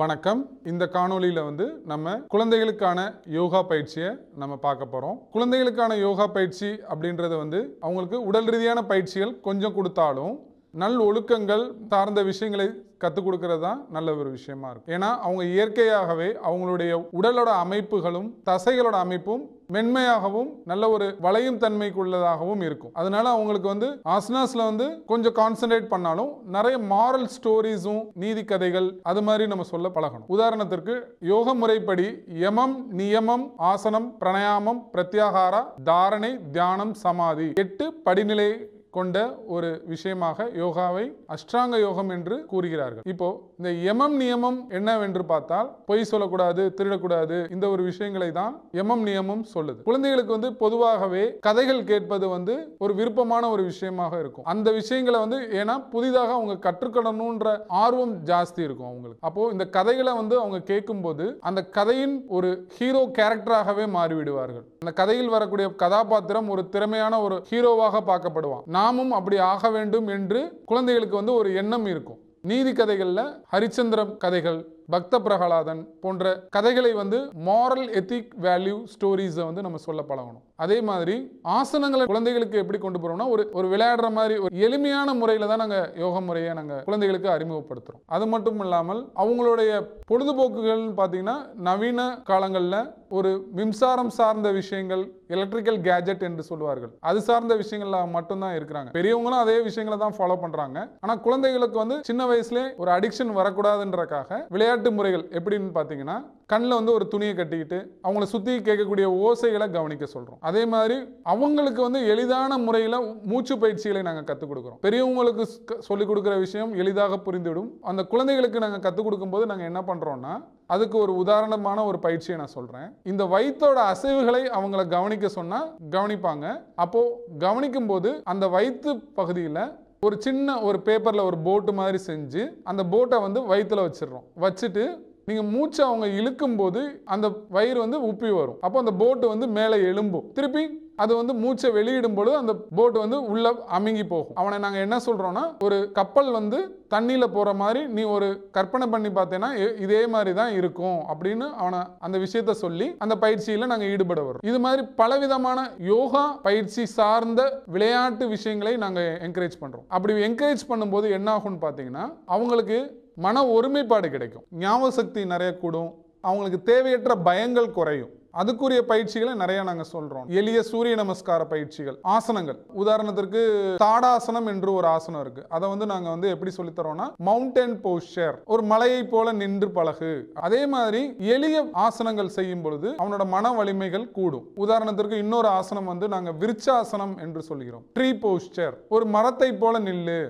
வணக்கம். இந்த காணொளியில் வந்து நம்ம குழந்தைகளுக்கான யோகா பயிற்சியை நம்ம பார்க்க போகிறோம் குழந்தைகளுக்கான யோகா பயிற்சி அப்படின்றது வந்து அவங்களுக்கு உடல் ரீதியான பயிற்சிகள் கொஞ்சம் கொடுத்தாலும் நல் ஒழுக்கங்கள் சார்ந்த விஷயங்களை கற்றுக் கொடுக்கறது தான் நல்ல ஒரு விஷயமா இருக்கும் ஏன்னா அவங்க இயற்கையாகவே அவங்களுடைய உடலோட அமைப்புகளும் தசைகளோட அமைப்பும் மென்மையாகவும் நல்ல ஒரு வளையும் தன்மைக்குள்ளதாகவும் இருக்கும். அதனால அவங்களுக்கு வந்து ஆசனாஸ்ல வந்து கொஞ்சம் கான்சென்ட்ரேட் பண்ணாலும் நிறைய மாரல் ஸ்டோரிஸும் நீதி கதைகள் அது மாதிரி நம்ம சொல்ல பழகணும். உதாரணத்திற்கு யோக முறைப்படி யமம் நியமம் ஆசனம் பிரணயாமம் பிரத்யாகாரா தாரணை தியானம் சமாதி. எட்டு படிநிலை கொண்ட ஒரு விஷயமாக யோகாவை அஷ்டாங்க யோகம் என்று கூறுகிறார்கள். இப்போ இந்த யமம் நியமம் என்னவென்று பார்த்தால் பொய் சொல்லக்கூடாது திருடக்கூடாது இந்த ஒரு விஷயங்களை தான் யமம் நியமம் சொல்லுது. குழந்தைகளுக்கு வந்து பொதுவாகவே கதைகள் கேட்பது வந்து ஒரு விருப்பமான ஒரு விஷயமாக இருக்கும். அந்த விஷயங்களை வந்து ஏன்னா புதிதாக அவங்க கற்றுக்கணும்ன்ற ஆர்வம் ஜாஸ்தி இருக்கும் அவங்களுக்கு. அப்போ இந்த கதைகளை வந்து அவங்க கேட்கும்போது அந்த கதையின் ஒரு ஹீரோ கேரக்டராகவே மாறிவிடுவார்கள். அந்த கதையில் வரக்கூடிய கதாபாத்திரம் ஒரு திறமையான ஒரு ஹீரோவாக பார்க்கப்படுவான். நாமும் அப்படி ஆக வேண்டும் என்று குழந்தைகளுக்கு வந்து ஒரு எண்ணம் இருக்கும். நீதி கதைகளில் ஹரிச்சந்திரம் கதைகள் பக்த பிரகலாதன் போன்ற கதைகளை வந்து மாரல் எத்திக் வேல்யூ ஸ்டோரிஸை வந்து நம்ம சொல்ல பழகணும். அதே மாதிரி ஆசனங்களை குழந்தைகளுக்கு எப்படி கொண்டு போறோம்னா ஒரு ஒரு விளையாடுற மாதிரி ஒரு எளிமையான முறையில் தான் நாங்கள் யோக முறையை நாங்கள் குழந்தைகளுக்கு அறிமுகப்படுத்துகிறோம் அது மட்டும் இல்லாமல் அவங்களுடைய பொழுதுபோக்குகள்னு பார்த்தீங்கன்னா நவீன காலங்களில் ஒரு மின்சாரம் சார்ந்த விஷயங்கள் எலக்ட்ரிக்கல் கேஜெட் என்று சொல்லுவார்கள். அது சார்ந்த விஷயங்கள்ல மட்டும்தான் இருக்கிறாங்க. பெரியவங்களும் அதே விஷயங்களை தான் ஃபாலோ பண்றாங்க. ஆனா குழந்தைகளுக்கு வந்து சின்ன வயசுல ஒரு அடிக்ஷன் வரக்கூடாதுன்றக்காக விளையாட்டு முறைகள் எப்படின்னு பார்த்தீங்கன்னா கண்ணில் வந்து ஒரு துணியை கட்டிக்கிட்டு அவங்கள சுற்றி கேட்கக்கூடிய ஓசைகளை கவனிக்க சொல்கிறோம் அதே மாதிரி அவங்களுக்கு வந்து எளிதான முறையில் மூச்சு பயிற்சிகளை நாங்கள் கற்றுக் கொடுக்குறோம். பெரியவங்களுக்கு சொல்லிக் கொடுக்குற விஷயம் எளிதாக புரிந்துவிடும். அந்த குழந்தைகளுக்கு நாங்கள் கற்றுக் கொடுக்கும்போது நாங்கள் என்ன பண்ணுறோன்னா அதுக்கு ஒரு உதாரணமான ஒரு பயிற்சியை நான் சொல்கிறேன் இந்த வயிற்றோட அசைவுகளை அவங்கள கவனிக்க சொன்னால் கவனிப்பாங்க. அப்போது கவனிக்கும் போது அந்த வயிற்று பகுதியில் ஒரு சின்ன ஒரு பேப்பரில் ஒரு போட்டு மாதிரி செஞ்சு அந்த போட்டை வந்து வயிற்றில் வச்சிடுறோம். வச்சுட்டு நீங்கள் மூச்சை அவங்க இழுக்கும் போது அந்த வயிறு வந்து உப்பி வரும். அப்போ அந்த போட்டு வந்து மேலே எழும்பும். திருப்பி அது வந்து மூச்சை வெளியிடும் பொழுது அந்த போட் வந்து உள்ள அமுங்கி போகும். அவனை நாங்கள் என்ன சொல்றோம்னா ஒரு கப்பல் வந்து தண்ணியில் போகிற மாதிரி நீ ஒரு கற்பனை பண்ணி பார்த்தேன்னா இதே மாதிரி தான் இருக்கும் அப்படின்னு அவனை அந்த விஷயத்த சொல்லி அந்த பயிற்சியில் நாங்கள் ஈடுபட வரோம் இது மாதிரி பலவிதமான யோகா பயிற்சி சார்ந்த விளையாட்டு விஷயங்களை நாங்கள் என்கரேஜ் பண்ணுறோம் அப்படி என்கரேஜ் பண்ணும்போது என்ன ஆகும்னு பார்த்தீங்கன்னா அவங்களுக்கு மன ஒருமைப்பாடு கிடைக்கும். ஞாபக சக்தி நிறைய கூடும். அவங்களுக்கு தேவையற்ற பயங்கள் குறையும். அதுக்குரிய பயிற்சிகளை நிறைய நாங்க சொல்றோம். எளிய சூரிய நமஸ்கார பயிற்சிகள் ஆசனங்கள். உதாரணத்திற்கு தாடாசனம் என்று ஒரு ஆசனம் இருக்கு. அதை வந்து நாங்க வந்து எப்படி சொல்லி தரோம்னா மவுண்டன் போஸ்டர் ஒரு மலையை போல நின்று பழகு. அதே மாதிரி எளிய ஆசனங்கள் செய்யும் பொழுது அவனோட மன வலிமைகள் கூடும். உதாரணத்திற்கு இன்னொரு ஆசனம் வந்து நாங்க விருச்சாசனம் என்று சொல்கிறோம். ட்ரீ போஸ்டர் ஒரு மரத்தை போல நில்லு.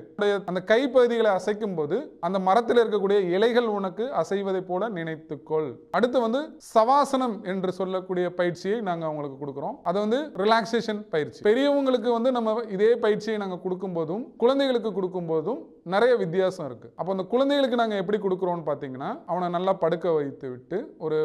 அந்த கைப்பகுதிகளை அசைக்கும் போது அந்த மரத்தில் இருக்கக்கூடிய இலைகள் உனக்கு அசைவதை போல நினைத்துக்கொள். அடுத்து வந்து சவாசனம் என்று சொல்ல சொல்லக்கூடிய பயிற்சியை நாங்கள் அவங்களுக்கு கொடுக்குறோம். அதை வந்து ரிலாக்ஸேஷன் பயிற்சி. பெரியவங்களுக்கு வந்து நம்ம இதே பயிற்சியை நாங்கள் கொடுக்கும் போதும் குழந்தைகளுக்கு கொடுக்கும் போதும் நிறைய வித்தியாசம் இருக்குது அப்போ அந்த குழந்தைகளுக்கு நாங்கள் எப்படி கொடுக்குறோம்னு பார்த்தீங்கன்னா அவனை நல்லா படுக்க வைத்து விட்டு ஒரு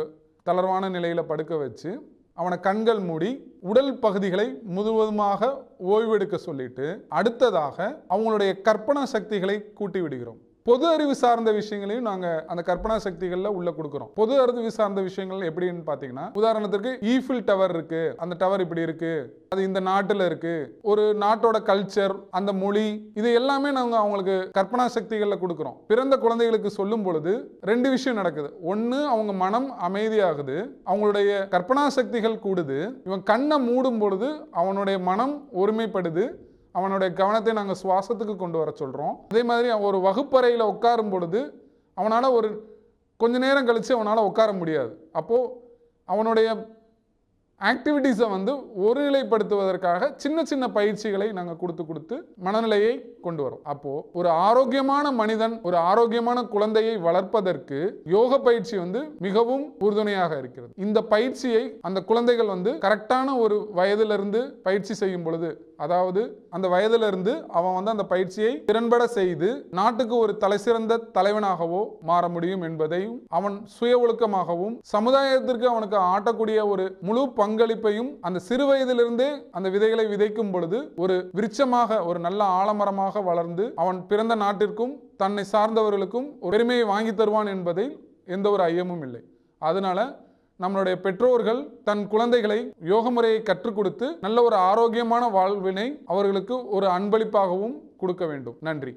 தளர்வான நிலையில் படுக்க வச்சு அவனை கண்கள் மூடி உடல் பகுதிகளை முழுவதுமாக ஓய்வெடுக்க சொல்லிட்டு அடுத்ததாக அவங்களுடைய கற்பனா சக்திகளை கூட்டி விடுகிறோம். பொது அறிவு சார்ந்த விஷயங்களையும் நாங்க அந்த கற்பனா சக்திகள்ல உள்ள கொடுக்குறோம். பொது அறிவு சார்ந்த விஷயங்கள் எப்படின்னு பாத்தீங்கன்னா உதாரணத்திற்கு ஈஃபில் டவர் இருக்கு அந்த டவர் இப்படி இருக்கு அது இந்த நாட்டுல இருக்கு ஒரு நாட்டோட கல்ச்சர் அந்த மொழி இது எல்லாமே நாங்க அவங்களுக்கு கற்பனா சக்திகள்ல கொடுக்குறோம். பிறந்த குழந்தைகளுக்கு சொல்லும் பொழுது ரெண்டு விஷயம் நடக்குது. ஒன்று அவங்க மனம் அமைதியாகுது அவங்களுடைய கற்பனா சக்திகள் கூடுது இவன் கண்ணை மூடும் பொழுது அவனுடைய மனம் ஒருமைப்படுது அவனுடைய கவனத்தை நாங்கள் சுவாசத்துக்கு கொண்டு வர சொல்கிறோம் அதே மாதிரி அவன் ஒரு வகுப்பறையில் உட்காரும் பொழுது அவனால் ஒரு கொஞ்ச நேரம் கழித்து அவனால் உட்கார முடியாது. அப்போது அவனுடைய ஆக்டிவிட்டீஸை வந்து ஒருநிலைப்படுத்துவதற்காக சின்ன சின்ன பயிற்சிகளை நாங்கள் கொடுத்து கொடுத்து மனநிலையை கொண்டு வரோம். அப்போது ஒரு ஆரோக்கியமான மனிதன் ஒரு ஆரோக்கியமான குழந்தையை வளர்ப்பதற்கு யோக பயிற்சி வந்து மிகவும் உறுதுணையாக இருக்கிறது. இந்த பயிற்சியை அந்த குழந்தைகள் வந்து கரெக்டான ஒரு வயதிலிருந்து பயிற்சி செய்யும் பொழுது அதாவது அந்த வயதிலிருந்து அவன் வந்து அந்த பயிற்சியை திறன்பட செய்து நாட்டுக்கு ஒரு தலைசிறந்த தலைவனாகவோ மாற முடியும் என்பதையும் அவன் சுய ஒழுக்கமாகவும் சமுதாயத்திற்கு அவனுக்கு ஆட்டக்கூடிய ஒரு முழு பங்களிப்பையும் அந்த சிறு வயதிலிருந்தே அந்த விதைகளை விதைக்கும் பொழுது ஒரு விருட்சமாக ஒரு நல்ல ஆலமரமாக வளர்ந்து அவன் பிறந்த நாட்டிற்கும் தன்னை சார்ந்தவர்களுக்கும் ஒரு பெருமையை வாங்கி தருவான் என்பதை எந்த ஒரு ஐயமும் இல்லை. அதனால நம்மளுடைய பெற்றோர்கள் தன் குழந்தைகளை யோக முறையை கற்றுக் கொடுத்து நல்ல ஒரு ஆரோக்கியமான வாழ்வினை அவர்களுக்கு ஒரு அன்பளிப்பாகவும் கொடுக்க வேண்டும். நன்றி.